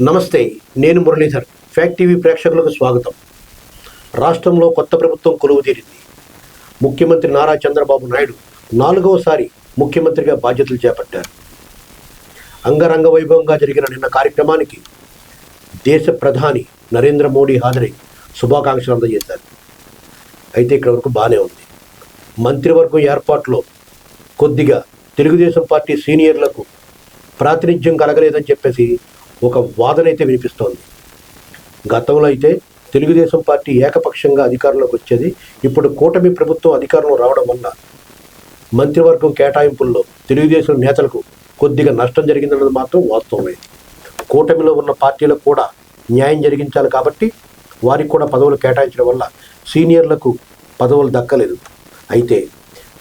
నమస్తే నేను Muralidhar fact TV ప్రేక్షకులకు స్వాగతం. రాష్ట్రంలో కొత్త ప్రభుత్వం కొలువు తీరింది ముఖ్యమంత్రి నారా చంద్రబాబు నాయుడు నాలుగవసారి ముఖ్యమంత్రిగా బాధ్యతలు చేపట్టారు. అంగరంగ వైభవంగా జరిగిన నిన్న కార్యక్రమానికి దేశ ప్రధాని నరేంద్ర మోడీ హాజరై శుభాకాంక్షలు అందజేశారు. అయితే ఇక్కడ వరకు బాగానే ఉంది. మంత్రివర్గం ఏర్పాటులో కొద్దిగా తెలుగుదేశం పార్టీ సీనియర్లకు ప్రాతినిధ్యం కలగలేదని చెప్పేసి ఒక వాదన అయితే వినిపిస్తోంది. గతంలో అయితే తెలుగుదేశం పార్టీ ఏకపక్షంగా అధికారంలోకి వచ్చేది. ఇప్పుడు కూటమి ప్రభుత్వం అధికారంలో రావడం వల్ల మంత్రివర్గం కేటాయింపుల్లో తెలుగుదేశం నేతలకు కొద్దిగా నష్టం జరిగిందన్నది మాత్రం వాస్తవమే. కూటమిలో ఉన్న పార్టీలకు కూడా న్యాయం జరిగించాలి కాబట్టి వారికి కూడా పదవులు కేటాయించడం వల్ల సీనియర్లకు పదవులు దక్కలేదు. అయితే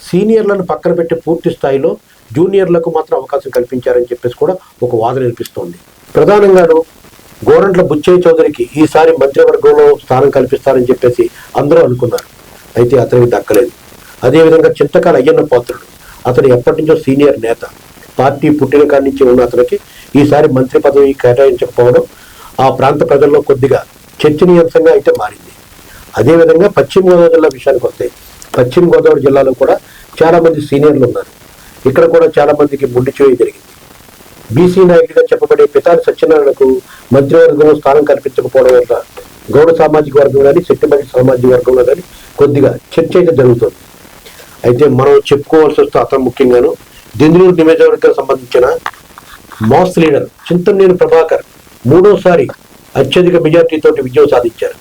సీనియర్లను పక్కన పెట్టి పూర్తి స్థాయిలో జూనియర్లకు మాత్రం అవకాశం కల్పించారని చెప్పేసి కూడా ఒక వాదన వినిపిస్తోంది. ప్రధానంగాను గోరంట్ల బుచ్చయ్య చౌదరికి ఈసారి మంత్రివర్గంలో స్థానం కల్పిస్తారని చెప్పేసి అందరూ అనుకున్నారు. అయితే అతనికి దక్కలేదు. అదేవిధంగా చింతకాల అయ్యన్న పాత్రుడు. అతను ఎప్పటి నుంచో సీనియర్ నేత. పార్టీ పుట్టిన కాడి నుంచి ఉన్న అతనికి ఈసారి మంత్రి పదవి కేటాయించకపోవడం ఆ ప్రాంత ప్రజల్లో కొద్దిగా చర్చనీయాంశంగా అయితే మారింది. అదేవిధంగా పశ్చిమ గోదావరి జిల్లా విషయానికి వస్తే పశ్చిమ గోదావరి జిల్లాలో కూడా చాలామంది సీనియర్లు ఉన్నారు. ఇక్కడ కూడా చాలామందికి ముండి చేయి జరిగింది బీసీ నాయకుడిగా చెప్పబడే పితాని సత్యనారాయణకు మంత్రివర్గంలో స్థానం కల్పించకపోవడం వల్ల గౌడ సామాజిక వర్గం కానీ శెట్టిమల్లి సామాజిక వర్గంలో కానీ కొద్దిగా చర్చ అయితే జరుగుతుంది. అయితే మనం చెప్పుకోవాల్సి వస్తే అతను ముఖ్యంగాను దిందులూరు నియోజకవర్గానికి సంబంధించిన మాస్ లీడర్ చింతనేని ప్రభాకర్ మూడోసారి అత్యధిక మెజార్టీతో విజయం సాధించారు.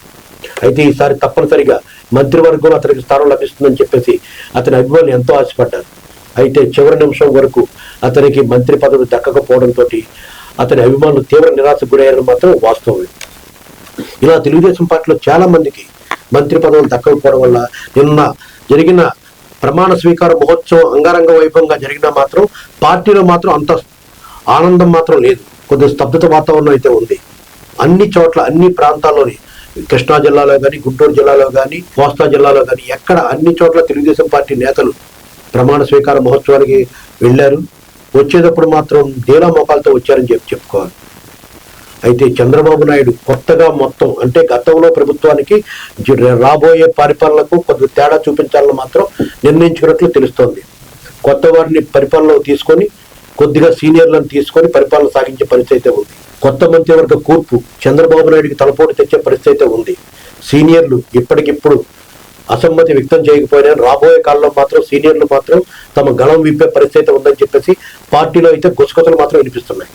అయితే ఈసారి తప్పనిసరిగా మంత్రివర్గంలో అతనికి స్థానం లభిస్తుందని చెప్పేసి అతని అభిమానులు ఎంతో ఆశపడ్డారు. అయితే చివరి నిమిషం వరకు అతనికి మంత్రి పదవి దక్కకపోవడంతో అతని అభిమానులు తీవ్ర నిరాశకు గురయ్యారని మాత్రం వాస్తవమే. ఇలా తెలుగుదేశం పార్టీలో చాలా మందికి మంత్రి పదవులు దక్కకపోవడం వల్ల నిన్న జరిగిన ప్రమాణ స్వీకార మహోత్సవం అంగరంగ వైభవంగా జరిగినా మాత్రం పార్టీలో మాత్రం అంత ఆనందం మాత్రం లేదు. కొద్దిగా స్తబ్దత వాతావరణం అయితే ఉంది. అన్ని చోట్ల అన్ని ప్రాంతాల్లోని కృష్ణా జిల్లాలో కానీ గుంటూరు జిల్లాలో కానీ కోస్తా జిల్లాలో కానీ ఎక్కడ అన్ని చోట్ల తెలుగుదేశం పార్టీ నేతలు ప్రమాణ స్వీకార మహోత్సవానికి వెళ్ళారు. వచ్చేటప్పుడు మాత్రం డేలా మోకాలతో వచ్చారని చెప్పి చెప్పుకోవాలి. అయితే చంద్రబాబు నాయుడు కొత్తగా మొత్తం అంటే గతంలో ప్రభుత్వానికి రాబోయే పరిపాలనకు కొద్ది తేడా చూపించాలని మాత్రం నిర్ణయించుకున్నట్లు తెలుస్తోంది. కొత్త వారిని పరిపాలనలో తీసుకొని కొద్దిగా సీనియర్లను తీసుకొని పరిపాలన సాగించే పరిస్థితి అయితే ఉంది. కొత్త మంత్రివర్గ కూర్పు చంద్రబాబు నాయుడికి తలపోటు తెచ్చే పరిస్థితి అయితే ఉంది. సీనియర్లు ఇప్పటికిప్పుడు అసమ్మతి వ్యక్తం చేయకపోయినా రాబోయే కాలంలో మాత్రం సీనియర్లు మాత్రం తమ గళం విప్పే పరిస్థితి ఉందని చెప్పేసి పార్టీలో అయితే గుసగుసలు మాత్రం వినిపిస్తున్నాయి.